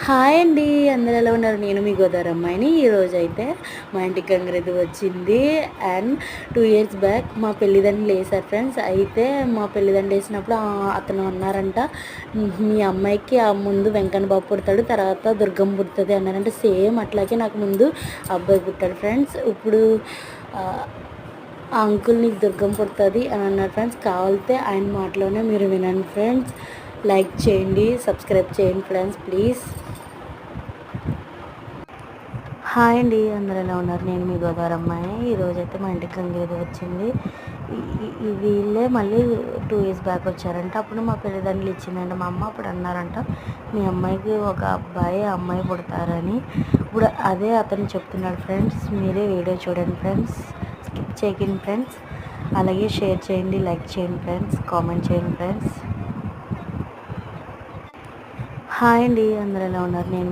Hi అండి అందరు ఎలా ఉన్నారు? నేను మీ గోదావరి అమ్మాయిని. ఈరోజు అయితే మా ఇంటికి గంగరెద్దు వచ్చింది. అండ్ టూ ఇయర్స్ బ్యాక్ మా పెళ్ళిదండ్రులు వేసారు ఫ్రెండ్స్ అయితే మా పెళ్ళిదండ్రులు వేసినప్పుడు అతను అన్నారంట మీ అమ్మాయికి ఆ ముందు వెంకన్న బాబు పుడతాడు తర్వాత దుర్గం పుడుతుంది అన్నారంటే. సేమ్ అట్లాగే నాకు ముందు అబ్బాయి పుట్టాడు ఫ్రెండ్స్ ఇప్పుడు ఆ అంకుల్ నీకు దుర్గం పుడుతుంది అని అన్నారు ఫ్రెండ్స్ కావాలితే ఆయన మాటలోనే మీరు వినండి ఫ్రెండ్స్ లైక్ చేయండి సబ్స్క్రైబ్ చేయండి ఫ్రెండ్స్ ప్లీజ్ హాయ్ అండి అందరూ ఎలా ఉన్నారు? నేను మీ గోదావరి అమ్మాయి ఈరోజు అయితే మా ఇంటికి గంగేది వచ్చింది. వీళ్ళే మళ్ళీ టూ ఇయర్స్ బ్యాక్ వచ్చారంట. అప్పుడు మా పెళ్ళిదండ్రులు ఇచ్చిందంట. మా అమ్మ అప్పుడు అన్నారంట మీ అమ్మాయికి ఒక అబ్బాయి అమ్మాయి పుడతారని. ఇప్పుడు అదే అతను చెప్తున్నాడు ఫ్రెండ్స్ మీరే వీడియో చూడండి ఫ్రెండ్స్ స్కిప్ చేయకండి ఫ్రెండ్స్. అలాగే షేర్ చేయండి లైక్ చేయండి ఫ్రెండ్స్ కామెంట్ చేయండి ఫ్రెండ్స్. హాయ్ అండి అందరూ ఎలా ఉన్నారు? నేను